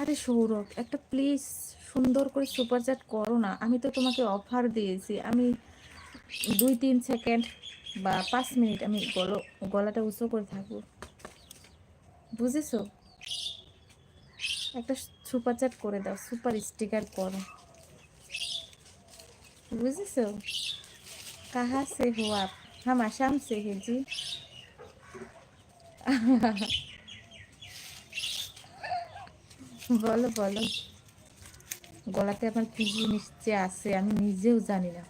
আরে সৌরভ, একটা প্লিজ সুন্দর করে সুপার চ্যাট করো না। আমি তো তোমাকে অফার দিয়েছি। আমি দুই, তিন সেকেন্ড বা পাঁচ মিনিট আমি গল, গলাটা উঁচু করে থাকব। বুঝেছ? একটা সুপার চ্যাট করে দাও সুপার স্টিকার করো। বুঝেছ? কাহা সে হো আপ হাম আসাম সে হেজি বলো বলো গলাতে আমার কি জিনিস যে আছে আমি নিজেও জানি না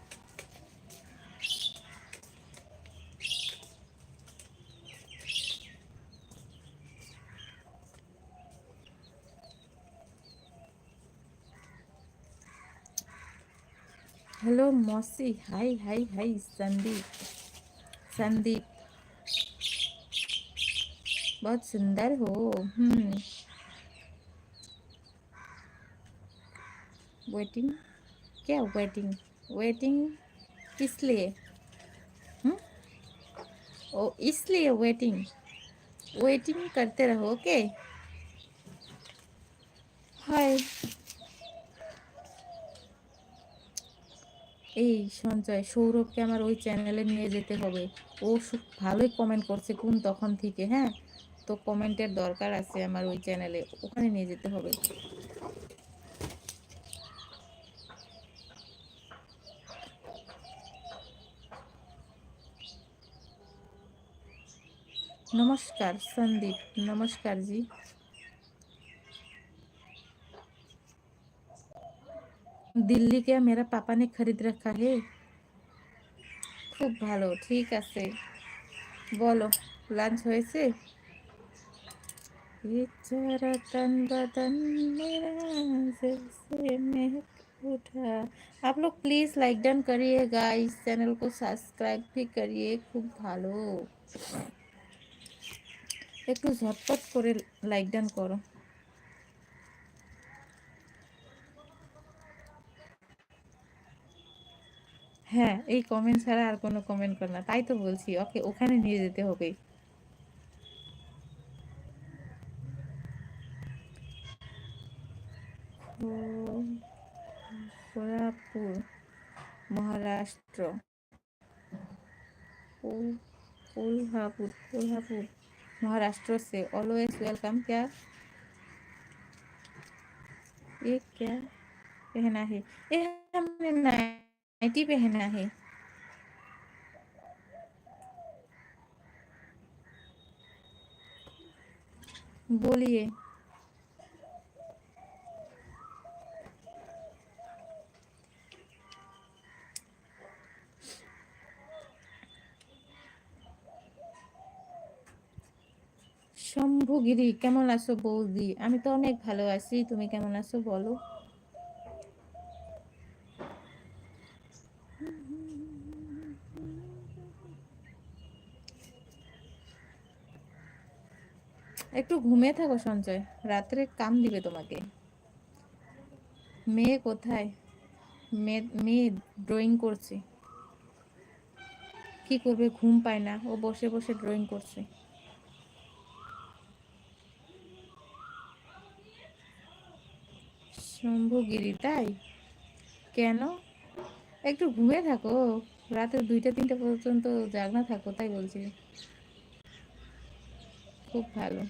हेलो मौसी हाय हाय हाय संदीप संदीप बहुत सुंदर हो हम्म वेटिंग क्या वेटिंग वेटिंग किस लिए हम्म ओ इसलिए वेटिंग वेटिंग करते रहो ओके हाय এই সঞ্চয় সৌরভকে আমার ওই চ্যানেলে নিয়ে যেতে হবে ও ভালোই কমেন্ট করছে কোন তখন থেকে হ্যাঁ তো কমেন্টের দরকার আছে আমার ওই চ্যানেলে ওখানে নিয়ে যেতে হবে नमस्कार संदीप नमस्कार जी दिल्ली क्या मेरा पापा ने खरीद रखा है খুব ভালো ঠিক আছে বলো লাঞ্চ হয়েছে बेचारा तन बदन मेरा जैसे महक उठा आप लोग प्लीज़ लाइक डन करिएगा इस चैनल को सब्सक्राइब भी करिए খুব ভালো একটু ঝটপট করে লাইক ডান করো। হ্যাঁ এই কমেন্ট ছাড়া আর কোনো কমেন্ট করে না। তাই তো বলছি, ওকে, ওখানে নিয়ে যেতে হবে। খোরাপুর মহারাষ্ট্র। কোলহাপুর কোলহাপুর महाराष्ट्र से ऑलवेज वेलकम क्या? ये क्या पहना है? ये हमने नाइटी पहना है। बोलिए। শম্ভুগিরি, কেমন আছো বৌদি? আমি তো অনেক ভালো আছি, তুমি কেমন আছো বলো? একটু ঘুমিয়ে থাকো সঞ্চয় রাত্রে কাম দিবে তোমাকে। মেয়ে কোথায়? মেয়ে মেয়ে ড্রয়িং করছে। কি করবে? ঘুম পায় না, ও বসে বসে ড্রয়িং করছে। শম্ভুগিরি তাই কেন একটু ঘুমিয়ে থাকো রাতে দুইটা তিনটা পর্যন্ত জাগনা থাকো তাই বলছি খুব ভালো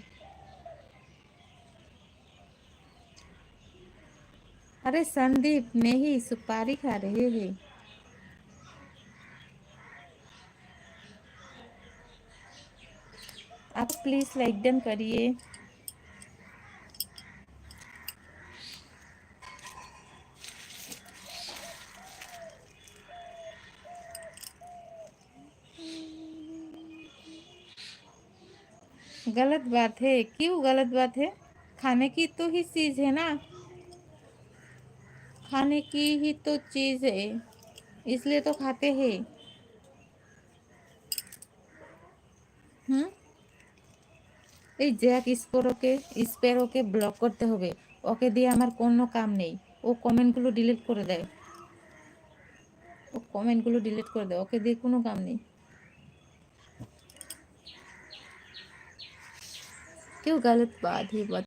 अरे संदीप नहीं सुपारी खा रहे हैं आप प्लीज लाइक डन करिए गलत बात है क्यों गलत बात है खाने की तो ही चीज़ है ना खाने की ही तो चीज़ है इसलिए तो खाते हैं হুম এই জ্যাক স্পোরোকে স্পেরোকে ব্লক করতে হবে ওকে দিয়ে আমার কোনো কাম নেই ও কমেন্টগুলো ডিলিট করে দেয় ও কমেন্টগুলো ডিলিট করে দেয় ওকে দিয়ে কোনো কাম নেই क्यों गलत बात ही? है